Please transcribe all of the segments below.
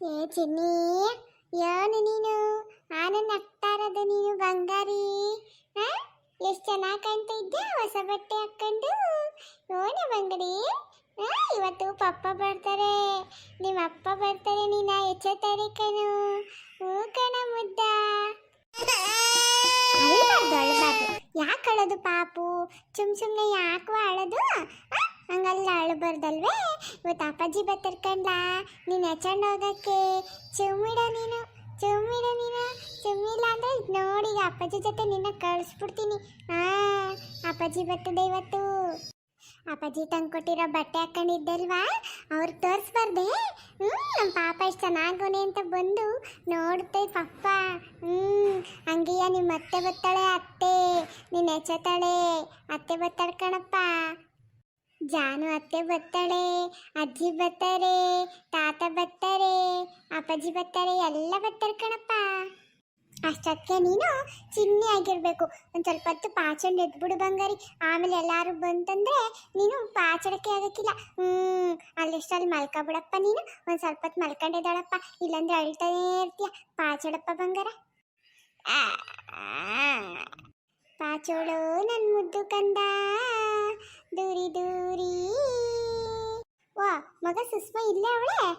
ಏ ಚಿನ್ನಿ ಏನು ನೀನು? ಆನಂದ್ ಆಗ್ತಾ ನೀನು ಬಂಗಾರಿ. ಎಷ್ಟು ಚೆನ್ನಾಗಿ ಕಾಣ್ತಾ ಇದ್ದೆ ಹೊಸ ಬಟ್ಟೆ ಹಾಕೊಂಡು ನೋಡ ಬಂಗಡಿ. ಇವತ್ತು ಪಪ್ಪ ಬರ್ತಾರೆ. ನಿಮ್ಮ ಅಪ್ಪ ಬರ್ತಾರೆ, ನೀನ ಎಚ್ಚೆತ್ತಾರೆ ಕಣು. ಹೂ ಕಣ ಮುದ್ದ. ಯಾಕೆ ಅಳೋದು ಪಾಪು? ಸುಮ್ ಸುಮ್ಮನೆ ಯಾಕೋ ಅಳೋದು? ಹಂಗಲ್ಲ ಅಳಬಾರ್ದಲ್ವೇ? ಇವತ್ತು ಅಪ್ಪಾಜಿ ಬತ್ತರ್ಕಂಡ್ಲ ನೀನು ಎಚ್ಚಂಡ್ ಹೋಗಕ್ಕೆ? ಚುಮ್ಮಿಡ ನೀನು ಚುಮ್ಮಿಡ ನೀನು, ಚುಮ್ಮಿಲ್ಲ ಅಂದ್ರೆ ನೋಡಿ ಅಪ್ಪಾಜಿ ಜೊತೆ ನಿನ್ನ ಕಳಿಸ್ಬಿಡ್ತೀನಿ. ಹಾ ಅಪ್ಪಾಜಿ ಬರ್ತದೆ ಇವತ್ತು. ಅಪ್ಪಾಜಿ ತಂದು ಕೊಟ್ಟಿರೋ ಬಟ್ಟೆ ಹಾಕೊಂಡಿದ್ದಲ್ವಾ? ಅವ್ರು ತೋರಿಸ್ಬಾರ್ದೆ. ಹ್ಞೂ ನಮ್ಮ ಪಾಪ ಎಷ್ಟು ಚೆನ್ನಾಗೋನೆ ಅಂತ ಬಂದು ನೋಡುತ್ತೆ ಪಪ್ಪ. ಹ್ಞೂ ಹಂಗೆಯ ನಿಮ್ಮ ಅತ್ತೆ ಬತ್ತಾಳೆ ಅತ್ತೆ. ನೀನು ಎಚ್ಚತಾಳೆ ಅತ್ತೆ ಬತ್ತಾಳೆ ಕಣಪ್ಪ. ಜಾನು ಅತ್ತೆ ಬರ್ತಾಳೆ ಅಜ್ಜಿ ಬರ್ತಾರೆ, ತಾತ ಬರ್ತಾರೆ, ಅಪ್ಪಾಜಿ ಬರ್ತಾರೆ, ಎಲ್ಲ ಬರ್ತಾರೆ ಕಣಪ್ಪ. ಅಷ್ಟಕ್ಕೆ ನೀನು ಚಿನ್ನಿ ಆಗಿರ್ಬೇಕು. ಒಂದು ಸ್ವಲ್ಪ ಹೊತ್ತು ಪಾಚಂಡ್ ಎದ್ಬಿಡು ಬಂಗಾರಿ. ಆಮೇಲೆ ಎಲ್ಲರೂ ಬಂತಂದ್ರೆ ನೀನು ಪಾಚಡಕ್ಕೆ ಆಗಕ್ಕಿಲ್ಲ. ಹ್ಞೂ ಅಲ್ಲಿಷ್ಟಲ್ಲಿ ಮಲ್ಕೊಬಿಡಪ್ಪ ನೀನು. ಒಂದು ಸ್ವಲ್ಪ ಹೊತ್ತು ಮಲ್ಕೊಂಡಿದ್ದಾಳಪ್ಪ ಇಲ್ಲಾಂದ್ರೆ ಅಳ್ತಾನೇ ಇರ್ತೀಯ. ಪಾಚಡಪ್ಪ ಬಂಗಾರ. ಪಾಚೋಳು ನನ್ನ ಮುದ್ದು ಕಂದ. ದೂರಿ ದೂರಿ. ವಾ, ಮಗ ಸುಷ್ಮಾ ಇಲ್ಲೇ ಅವಳೆ?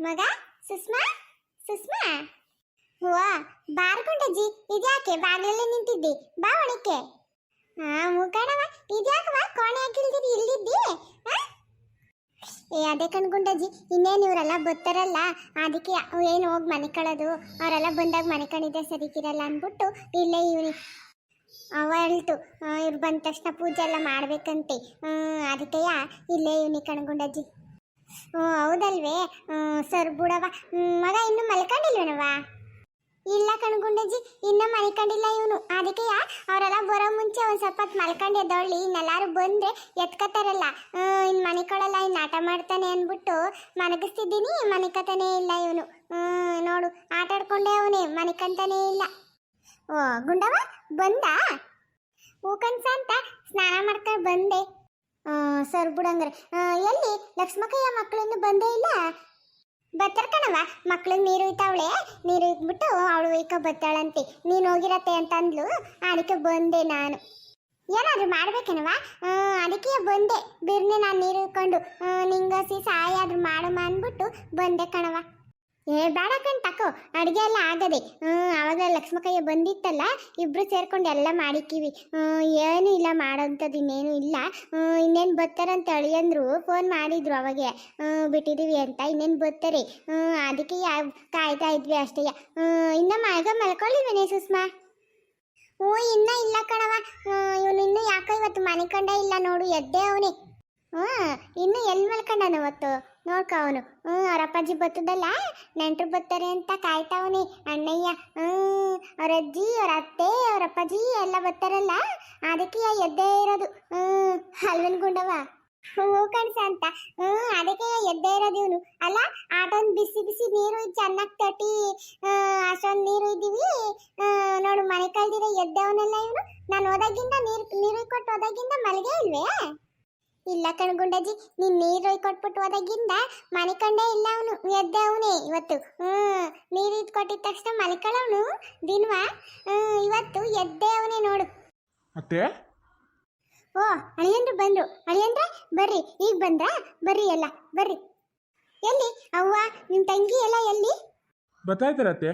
ಮಗ ಸುಷ್ಮಾ? ಸುಷ್ಮಾ? ವಾ ಬಾರ್ಕೊಂಡಜ್ಜಿ ಇದ್ಯಾಕೆ ಬಾಗಿಲಲ್ಲೇ ನಿಂತಿದ್ದಿ? ಬಾ ಒಳಕ್ಕೆ. ಹಾ ಮುಖಣವ ಇದ್ಯಾಕವ ಕೋಣೆ ಹಾಕಿಲ್ದಿರಿ ಇಲ್ಲಿದ್ದಿ? ಆ? ಏ, ಅದೇ ಕಣ್ಗುಂಡಜ್ಜಿ ಇನ್ನೇನು ಇವರೆಲ್ಲ ಬರ್ತಾರಲ್ಲ? ಅದಕ್ಕೆ ಏನು ಹೋಗಿ ಮನೆ ಕಳೋದು? ಅವರೆಲ್ಲ ಬಂದಾಗ ಮನೆ ಕಣಿದೆ ಸರಿಕಿರಲ್ಲ ಅಂದ್ಬಿಟ್ಟು ಇಲ್ಲೇ ಇವ್ರಿ ಅವಳ್ತು ಇವ್ರು ಬಂದ ತಕ್ಷಣ ಪೂಜೆ ಎಲ್ಲ ಮಾಡ್ಬೇಕಂತೆ. ಅದಕ್ಕೆ ಇಲ್ಲೇ ಇವನಿ ಕಣ್ಗುಂಡಜ್ಜಿ ಹ್ಞೂ ಹೌದಲ್ವೇ? ಸರ್ ಬಿಡವ ಮಗ ಇನ್ನು ಮಲ್ಕೊಂಡಿಲ್ವೇನವ ಇಲ್ಲ ಕಣ್ಗುಂಡಜ್ಜಿ ಇನ್ನ ಮಲ್ಕೊಂಡಿಲ್ಲ ಇವನು. ಅದಕ್ಕೆ ಅವರೆಲ್ಲ ಬರೋ ಮುಂಚೆ ಒಂದು ಸ್ವಲ್ಪ ಮಲ್ಕೊಂಡು ಎದ್ದೊಳ್ಳಿ, ಇನ್ನೆಲ್ಲರೂ ಬಂದ್ರೆ ಎತ್ಕೋತಾರಲ್ಲ. ಇನ್ನು ಮನಿಕೊಳ್ಳಲ್ಲ ಇನ್ನು ಆಟ ಮಾಡ್ತಾನೆ ಅಂದ್ಬಿಟ್ಟು ಮನಗಿಸ್ತಿದ್ದೀನಿ ಮನಿಕತಾನೇ ಇಲ್ಲ ಇವನು. ನೋಡು, ಆಟ ಆಡ್ಕೊಂಡೆ ಅವನೇ, ಮನಿಕಂತಾನೇ ಇಲ್ಲ. ಓ ಗುಂಡವ ಬಂದ? ಹೂಕನ್ಸ ಅಂತ ಸ್ನಾನ ಮಾಡ್ಕೊಂಡು ಬಂದೆ. ಸರ್ ಬಿಡಂಗ್ರೆ. ಎಲ್ಲಿ? ಲಕ್ಷ್ಮಕ್ಕಯ್ಯ ಮಕ್ಕಳನ್ನು ಬಂದೇ ಇಲ್ಲ? ಬರ್ತಾರ ಕಣವ ಮಕ್ಳಿಗೆ ನೀರು ಇತ್ತಾವಳೆ ನೀರು ಇಟ್ಬಿಟ್ಟು ಅವಳು ಒಯ್ಕೊ ಬರ್ತಾಳಂತೆ ನೀನು ಹೋಗಿರತ್ತೆ ಅಂತ ಅಂದ್ಲು ಅದಕ್ಕೆ ಬಂದೆ ನಾನು. ಏನಾದರೂ ಮಾಡ್ಬೇಕೇನವ ಅದಕ್ಕೆ ಬಂದೆ. ಬಿರ್ನೆ ನಾನು ನೀರು ಇಟ್ಕೊಂಡು ನಿಂಗಸಿ ಸಹಾಯ ಆದ್ರೂ ಮಾಡಮ್ಮ ಅಂದ್ಬಿಟ್ಟು ಬಂದೆ ಕಣವ ಏ, ಬೇಡ ಕಣ್, ತಕೋ. ಅಡುಗೆ ಎಲ್ಲ ಆಗದೆ. ಹ್ಮ್, ಅವಾಗ ಲಕ್ಷ್ಮಕಯ್ಯ ಬಂದಿತ್ತಲ್ಲ, ಇಬ್ರು ಸೇರ್ಕೊಂಡು ಎಲ್ಲ ಮಾಡಿಕ್ಕಿವಿ ಏನೂ ಇಲ್ಲ ಮಾಡೋಂಥದ್ದು, ಇನ್ನೇನು ಇಲ್ಲ. ಇನ್ನೇನು ಬರ್ತಾರಂತ ಅಳಿಯಂದ್ರು ಫೋನ್ ಮಾಡಿದ್ರು ಅವಾಗೆ. ಬಿಟ್ಟಿದೀವಿ ಅಂತ, ಇನ್ನೇನು ಬರ್ತಾರೆ. ಅದಕ್ಕೆ ಯಾವ ಕಾಯ್ತಾ ಇದ್ವಿ ಅಷ್ಟೇ. ಇನ್ನ ಮಲ್ಕೊಳ್ಳಿ ಮಲ್ಕೊಳ್ಳಿವೇನೆ ಸುಷ್ಮಾ. ಹ್ಞೂ ಇನ್ನೂ ಇಲ್ಲ ಕಣವ ಇವನು ಇನ್ನೂ ಯಾಕೋ ಇವತ್ತು ಮನೆ ಕಂಡ ಇಲ್ಲ ನೋಡು, ಎದ್ದೇ ಅವನೇ. ಹ್ಞೂ, ಇನ್ನು ಎಲ್ಲಿ ಮಲ್ಕೊಂಡಾನ ಅವತ್ತು? ನೋಡ್ಕ ಅವನು. ಹ್ಞೂ, ಅವ್ರ ಅಪ್ಪಾಜಿ ಬತ್ತದಲ್ಲ, ನೆಂಟ್ರು ಬರ್ತಾರೆ ಅಂತ ಕಾಯ್ತಾವನಿ. ಅಣ್ಣಯ್ಯ, ಹ್ಞೂ, ಅವ್ರ ಅಜ್ಜಿ, ಅವ್ರ ಅತ್ತೆ, ಅವ್ರ ಅಪ್ಪಾಜಿ ಎಲ್ಲ ಬರ್ತಾರಲ್ಲ ಅದಕ್ಕೆ ಎದ್ದೇ ಇರೋದು? ಹ್ಞೂ ಹಲ್ವನ್ ಗುಂಡವ ಹೂ ಕಣ್ಸ ಅಂತ. ಹ್ಞೂ, ಅದಕ್ಕೆ ಎದ್ದೇ ಇರೋದು ಇವನು? ಅಲ್ಲ ಆಟೊಂದು ಬಿಸಿ ಬಿಸಿ ನೀರು ಚೆನ್ನಾಗಿ ತಟ್ಟಿ ಅಷ್ಟೊಂದು ನೀರು ಇದ್ದೀವಿ. ನೋಡು, ಮನೆ ಕಳ್ದಿರ ಎದ್ದವನಲ್ಲ ಇವನು. ನಾನು ಹೋದಾಗಿಂದ ನೀರು ನೀರು ಕೊಟ್ಟು ಹೋದಾಗಿಂದ ಮಲಗೇ ಇಲ್ವೇ? ಇಲ್ಲ ಕಣ್ಗುಂಡಜ್ಜಿ ನೀನ್ ನೀರು ಕೊಟ್ಬಿಟ್ಟು ಹೋದಾಗಿಂದ ಮನೆ ಕಂಡೇ ಇಲ್ಲ ಅವನು ಎದ್ದೆ ಅವನೇ ಇವತ್ತು. ಹ್ಮ್ ನೀರು ಇದ್ ಕೊಟ್ಟಿದ ತಕ್ಷಣ ಮಲಿಕಳವನು ದಿನವಾ. ಹ್ಮ್ ಇವತ್ತು ಎದ್ದೆ ಅವನೇ ನೋಡು. ಅತ್ತೆ? ಓ ಅಳಿಯಂದ್ರು ಬಂದ್ರು. ಅಳಿಯಂದ್ರೆ ಬರ್ರಿ ಈಗ ಬಂದ್ರ? ಬರ್ರಿ ಎಲ್ಲ ಬರ್ರಿ. ಎಲ್ಲಿ? ಅವ್ವ ನಿಮ್ ತಂಗಿ ಎಲ್ಲ ಎಲ್ಲಿ? ಬರ್ತಾ ಇದ್ದಾರೆ ಅತ್ತೆ?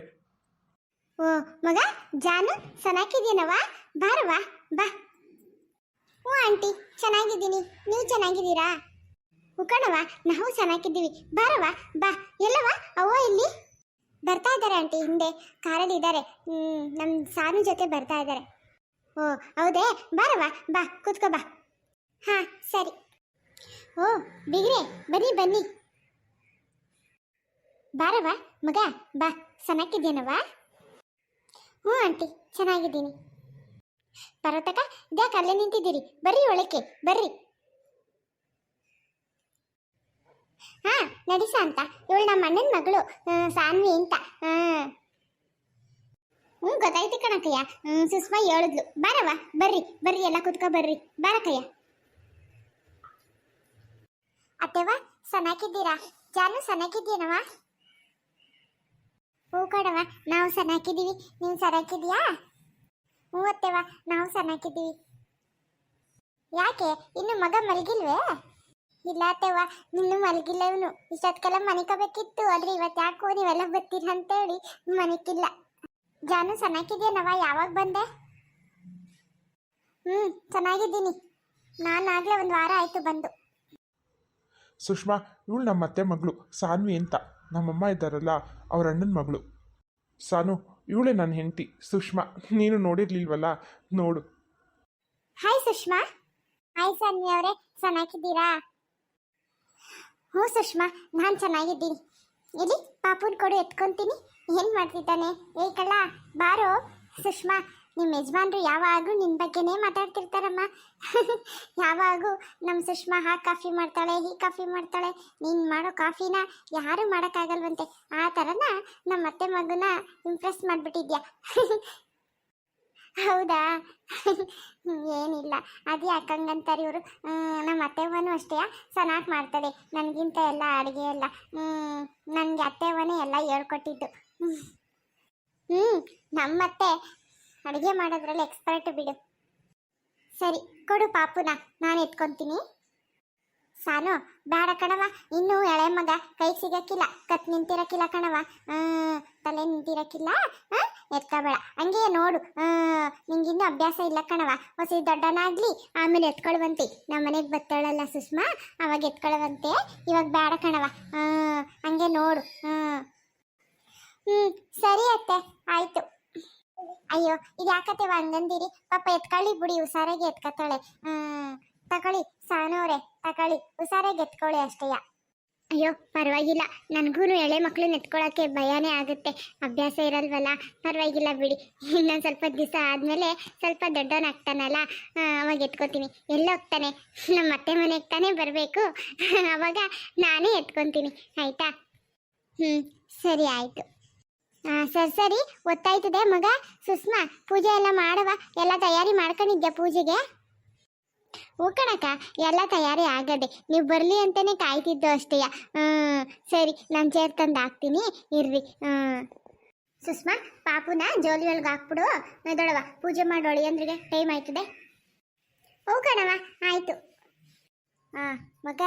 ಓ ಮಗ ಜಾನು ಸನಾಕಿದ್ಯನವ ಬಾರವಾ ಬಾ. ಹ್ಞೂ ಆಂಟಿ, ಚೆನ್ನಾಗಿದ್ದೀನಿ. ನೀವು ಚೆನ್ನಾಗಿದ್ದೀರಾ? ಉಕಣವ ನಾವು ಚೆನ್ನಾಗಿದ್ದೀವಿ. ಬಾರವ ಬಾ. ಎಲ್ಲವ ಅವ್ವ ಇಲ್ಲಿ ಬರ್ತಾ ಇದ್ದಾರೆ ಆಂಟಿ, ಹಿಂದೆ. ಕಾರಲ್ಲಿ ಇದ್ದಾರೆ. ನಮ್ಮ ಸಾನು ಜೊತೆ ಬರ್ತಾ ಇದ್ದಾರೆ. ಓ, ಹೌದೇ? ಬಾರವ ಬಾ, ಕೂತ್ಕೋ, ಬಾ. ಹಾಂ, ಸರಿ. ಓ, ಬಿಗ್ರೆ, ಬನ್ನಿ ಬನ್ನಿ. ಬಾರವ ಮಗ, ಬಾ. ಚೆನ್ನಾಗಿದ್ದೀನವ ಹ್ಞೂ ಆಂಟಿ, ಚೆನ್ನಾಗಿದ್ದೀನಿ. ಪರ್ವತಕ ಇದ್ಯಾಕೆ ಅಲ್ಲೇ ನಿಂತಿದ್ದೀರಿ? ಬರ್ರಿ ಒಳಕ್ಕೆ, ಬರ್ರಿ. ಹಾ ನಡಿಸ ಅಂತ ಇವಳು ನಮ್ಮ ಅಣ್ಣನ ಮಗಳು ಸಾನ್ವಿ ಅಂತ. ಹ್ಞೂ ಗೊತ್ತಾಯ್ತು ಕಣಕಯ್ಯ ಹ್ಞೂ ಸುಷ್ಮಾ ಹೇಳಿದ್ಲು. ಬಾರವ ಬರ್ರಿ ಬರ್ರಿ, ಎಲ್ಲ ಕುತ್ಕೊ ಬರ್ರಿ. ಬಾರಕಯ್ಯ ಅತ್ತೆವ ಸನಾಕಿದ್ದೀರಾ ಜಾನು ಸಣ್ಣಕ್ಕಿದ್ದೀನವ ಹೂ ಕಡವ ನಾವು ಸನಾಕಿದ್ದೀವಿ ನೀವು ಸಣ್ಣಕ್ಕಿದ್ಯಾ ಹ್ಞೂ ಅತ್ತೆವ ನಾವು ಸಣ್ಣಕ್ಕಿದ್ದೀವಿ. ಯಾಕೆ? ಇನ್ನು ಮಗ ಮಲಗಿಲ್ವೇ? ಇಲ್ಲ ಅತ್ತೆವ ಇನ್ನು ಮಲಗಿಲ್ಲ ಇವನು. ಇಷ್ಟೊತ್ಕೆಲ್ಲ ಮನಿಕೋಬೇಕಿತ್ತು ಆದ್ರೆ ಇವತ್ತು ಯಾಕೋ ನೀವೆಲ್ಲ ಬರ್ತೀರ ಅಂತೇಳಿ ಮನಿಕಿಲ್ಲ ಜಾನು ಚೆನ್ನಾಗಿದ್ಯಾನವ ಯಾವಾಗ ಬಂದೆ? ಹ್ಞೂ ಚೆನ್ನಾಗಿದ್ದೀನಿ. ನಾನು ಆಗ್ಲೇ ಒಂದು ವಾರ ಆಯಿತು ಬಂದು. ಸುಷ್ಮಾ, ಇವಳು ನಮ್ಮ ಅತ್ತೆ ಮಗಳು, ಸಾನ್ವಿ ಅಂತ. ನಮ್ಮಮ್ಮ ಇದ್ದಾರಲ್ಲ, ಅವ್ರ ಅಣ್ಣನ ಮಗಳು. ಸಾನು, ಇವಳೆ ನನ್ನ ಹೆಂಡತಿ. ಸುಷ್ಮಾ, ನೀನು ನೋಡಿರ್ಲಿಲ್ವಲ್ಲ? ನೋಡು. ಹಾಯ್ ಸುಷ್ಮಾ. ಹಾಯ್ ಸನ್ನಿ ಅವರೇ. ಚೆನ್ನಾಗಿದ್ದೀರಾ? ಹ್ಞೂ, ಸುಷ್ಮಾ. ನಾನು ಚೆನ್ನಾಗಿದ್ದೀನಿ. ಇಲ್ಲಿ ಪಾಪುನ್ ಕೊಡು ಎತ್ಕೊಂತೀನಿ. ಏನು ಮಾಡ್ತಿದ್ದಾನೆ? ಏಕಲ್ಲ, ಬಾರೋ. ಸುಷ್ಮಾ ನಿಮ್ಮ ಯಜಮಾನ್ರು ಯಾವಾಗಲೂ ನಿನ್ನ ಬಗ್ಗೆನೇ ಮಾತಾಡ್ತಿರ್ತಾರಮ್ಮ. ಯಾವಾಗೂ ನಮ್ಮ ಸುಷ್ಮಾ ಹಾ ಕಾಫಿ ಮಾಡ್ತಾಳೆ, ಹೀ ಕಾಫಿ ಮಾಡ್ತಾಳೆ, ನೀನು ಮಾಡೋ ಕಾಫಿನ ಯಾರೂ ಮಾಡೋಕ್ಕಾಗಲ್ವಂತೆ. ಆ ಥರನ ನಮ್ಮ ಅತ್ತೆ ಮಗುನ ಇಂಪ್ರೆಸ್ ಮಾಡಿಬಿಟ್ಟಿದ್ಯಾ? ಹೌದಾ? ಏನಿಲ್ಲ, ಅದು ಯಾಕಂಗಂತಾರೆ ಇವರು? ನಮ್ಮ ಅತ್ತೆವನು ಅಷ್ಟೇ ಚೆನ್ನಾಗಿ ಮಾಡ್ತಾಳೆ ನನಗಿಂತ ಎಲ್ಲ ಅಡುಗೆ ಎಲ್ಲ ನನಗೆ ಅತ್ತೆವನೇ ಎಲ್ಲ ಹೇಳ್ಕೊಟ್ಟಿದ್ದು. ಹ್ಞೂ ನಮ್ಮತ್ತೆ ಅಡುಗೆ ಮಾಡೋದ್ರಲ್ಲಿ ಎಕ್ಸ್ಪರ್ಟ್ ಬಿಡು. ಸರಿ, ಕೊಡು ಪಾಪುನ, ನಾನು ಎತ್ಕೊಂತೀನಿ. ಸಾನು, ಬೇಡ ಕಣವ ಇನ್ನೂ ಎಳೆ ಮಗ ಕೈ ಸಿಗಕ್ಕಿಲ್ಲ. ಕತ್ ನಿಂತಿರಕ್ಕಿಲ್ಲ ಕಣವ ತಲೆ ನಿಂತಿರಕ್ಕಿಲ್ಲ. ಎತ್ಕೋಬೇಡ. ಹಂಗೆ ನೋಡು. ನಿಂಗಿನ್ನೂ ಅಭ್ಯಾಸ ಇಲ್ಲ ಕಣವ ಹೊಸ ದೊಡ್ಡನಾಗ್ಲಿ, ಆಮೇಲೆ ಎತ್ಕೊಳ್ವಂತೆ. ನಮ್ಮ ಮನೆಗೆ ಬರ್ತಾಳಲ್ಲ ಸುಷ್ಮಾ, ಅವಾಗ ಎತ್ಕೊಳ್ಳುವಂತೆ ಇವಾಗ ಬೇಡ ಕಣವ ಹಂಗೆ ನೋಡು. ಹ್ಞೂ ಸರಿ ಅತ್ತೆ, ಆಯ್ತು. ಅಯ್ಯೋ, ಇದು ಯಾಕತ್ತೆ ಹಂಗಂದಿರಿ? ಪಾಪ ಎತ್ಕೊಳ್ಳಿ ಬಿಡಿ, ಹುಷಾರಾಗಿ ಎತ್ಕೊತಾಳೆ. ಹ್ಮ್, ತಗೊಳ್ಳಿ ಸಾನವ್ರೆ ತಗೊಳ್ಳಿ, ಹುಷಾರಾಗಿ ಎತ್ಕೊಳ್ಳಿ ಅಷ್ಟೇಯ ಅಯ್ಯೋ, ಪರವಾಗಿಲ್ಲ. ನನಗೂ ಎಳೆ ಮಕ್ಕಳು ನೆತ್ಕೊಳ್ಳೋಕ್ಕೆ ಭಯನೇ ಆಗುತ್ತೆ. ಅಭ್ಯಾಸ ಇರಲ್ವಲ್ಲ? ಪರವಾಗಿಲ್ಲ ಬಿಡಿ. ಇನ್ನೊಂದು ಸ್ವಲ್ಪ ದಿವಸ ಆದಮೇಲೆ ಸ್ವಲ್ಪ ದೊಡ್ಡವನಾಗ್ತಾನಲ್ಲ ಅವಾಗ ಎಲ್ಲ ಹೋಗ್ತಾನೆ. ನಮ್ಮ ಅತ್ತೆ ಮನೆಗೆ ತಾನೇ ಬರಬೇಕು. ಅವಾಗ ನಾನೇ ಎತ್ಕೊತೀನಿ. ಆಯಿತಾ? ಹ್ಞೂ ಸರಿ, ಆಯಿತು. ಸರಿ ಸರಿ. ಗೊತ್ತಾಯ್ತದೆ ಮಗ. ಸುಷ್ಮಾ, ಪೂಜೆ ಎಲ್ಲ ಮಾಡುವ? ಎಲ್ಲ ತಯಾರಿ ಮಾಡ್ಕೊಂಡಿದ್ದೆ ಪೂಜೆಗೆ? ಹ್ಞೂ ಕಣಕ್ಕ, ಎಲ್ಲ ತಯಾರಿ ಆಗದೆ. ನೀವು ಬರಲಿ ಅಂತಲೇ ಕಾಯ್ತಿದ್ದು ಅಷ್ಟೇ. ಸರಿ, ನಾನು ಚೇರ್ ತಂದು ಹಾಕ್ತೀನಿ. ಇರ್ರಿ. ಹ್ಞೂ ಸುಷ್ಮಾ, ಪಾಪುನ ಜೋಲಿ ಒಳಗೆ ಹಾಕ್ಬಿಡು. ದೊಡವ ಪೂಜೆ ಮಾಡೋಳಿ ಅಂದ್ರಿಗೆ ಟೈಮ್ ಆಯ್ತದೆ. ಓ ಕಣವ ಆಯಿತು. ಹಾಂ ಮಗ,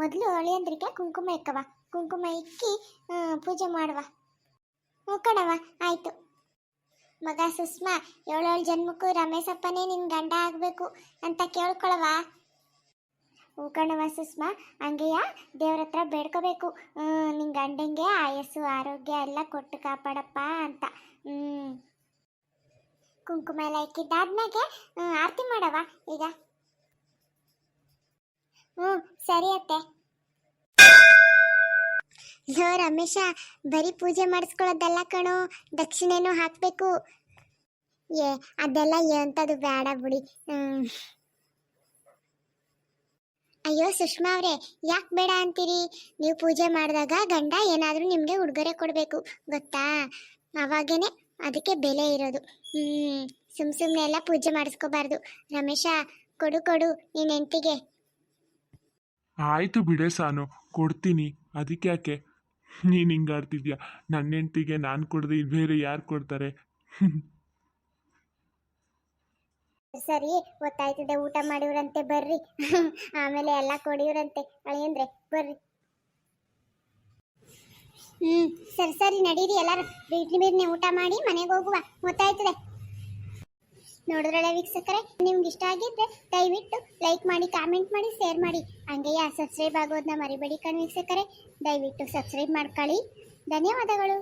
ಮೊದಲು ಅಳಿಯಂದ್ರಿಗೆ ಕುಂಕುಮ ಇಕ್ಕವ ಕುಂಕುಮ ಇಕ್ಕಿ ಪೂಜೆ ಮಾಡುವ. ಹ್ಞೂ ಕಣವ ಆಯಿತು. ಮಗ ಸುಷ್ಮಾ, ಏಳೇಳು ಜನ್ಮಕ್ಕೂ ರಮೇಶಪ್ಪನೇ ನಿನ್ನ ಗಂಡ ಆಗಬೇಕು ಅಂತ ಕೇಳ್ಕೊಳವ ಹ್ಞೂ ಕಣವ ಸುಷ್ಮಾ, ಹಂಗೆಯ? ದೇವ್ರ ಹತ್ರ ಬೇಡ್ಕೋಬೇಕು. ನಿನ್ನ ಗಂಡಂಗೆ ಆಯಸ್ಸು, ಆರೋಗ್ಯ ಎಲ್ಲ ಕೊಟ್ಟು ಕಾಪಾಡಪ್ಪ ಅಂತ. ಹ್ಞೂ ಕುಂಕುಮ ಎಲ್ಲ ಇಕ್ಕಿದ್ದಾದ್ಮೇಲೆ ಆರತಿ ಮಾಡವ ಈಗ. ಹ್ಞೂ, ಸರಿ ಅತ್ತೆ. ಯೋ ರಮೇಶ, ಬರೀ ಪೂಜೆ ಮಾಡಿಸ್ಕೊಳ್ಳೋದಲ್ಲ ಕಣೋ, ದಕ್ಷಿಣೆನೂ ಹಾಕಬೇಕು. ಏ, ಅದೆಲ್ಲ ಎಂಥದ್ದು ಬೇಡ. ಬಿಡಿ. ಅಯ್ಯೋ ಸುಷ್ಮಾ ಅವರೇ, ಯಾಕೆ ಬೇಡ ಅಂತೀರಿ? ನೀವು ಪೂಜೆ ಮಾಡಿದಾಗ ಗಂಡ ಏನಾದರೂ ನಿಮಗೆ ಉಡುಗೊರೆ ಕೊಡಬೇಕು, ಗೊತ್ತಾ? ಅವಾಗೇನೆ ಅದಕ್ಕೆ ಬೆಲೆ ಇರೋದು. ಹ್ಞೂ ಸುಮ್ ಸುಮ್ಮನೆ ಎಲ್ಲ ಪೂಜೆ ಮಾಡಿಸ್ಕೋಬಾರ್ದು. ರಮೇಶ, ಕೊಡು ಕೊಡು, ನೀನು ಹೆಂಡ್ತಿಗೆ. ಆಯಿತು ಬಿಡೆ ಸಾನು, ಕೊಡ್ತೀನಿ. ಅದಕ್ಕೆ ಯಾಕೆ? ನೀನು ಹಿಂಗೆ ಆಡ್ತಿದ್ಯಾ? ನನ್ನ ಹೆಂಡ್ತಿಗೆ ನಾನು ಕೊಡದೆ ಬೇರೆ ಯಾರು ಕೊಡ್ತಾರೆ? ಸರಿ ಗೊತ್ತಾಯ್ತದೆ, ಊಟ ಮಾಡಿವ್ರಂತೆ, ಬರ್ರಿ. ಆಮೇಲೆ ಎಲ್ಲ ಕೊಡಿವ್ರಂತೆ. ಅಳಿಯಂದ್ರೆ ಬರ್ರಿ. ಹ್ಮ್, ಸರಿ ಸರಿ, ನಡೀರಿ ಎಲ್ಲರೂ. ಬೀರ್ನೆ ಊಟ ಮಾಡಿ ಮನೆಗೆ ಹೋಗುವ. ಗೊತ್ತಾಯ್ತದೆ. ನೋಡಿದ್ರಲ್ಲ ವೀಕ್ಷಕರೇ? ನಿಮ್ಗೆ ಇಷ್ಟ ಆಗಿದ್ರೆ ದಯವಿಟ್ಟು ಲೈಕ್ ಮಾಡಿ ಕಾಮೆಂಟ್ ಮಾಡಿ ಶೇರ್ ಮಾಡಿ. ಹಂಗೆಯ ಸಬ್ಸ್ಕ್ರೈಬ್ ಆಗೋದನ್ನ ಮರಿಬೇಡಿ ಕಣ್ ವೀಕ್ಷಕರೇ. ದಯವಿಟ್ಟು ಸಬ್ಸ್ಕ್ರೈಬ್ ಮಾಡ್ಕೊಳ್ಳಿ. ಧನ್ಯವಾದಗಳು.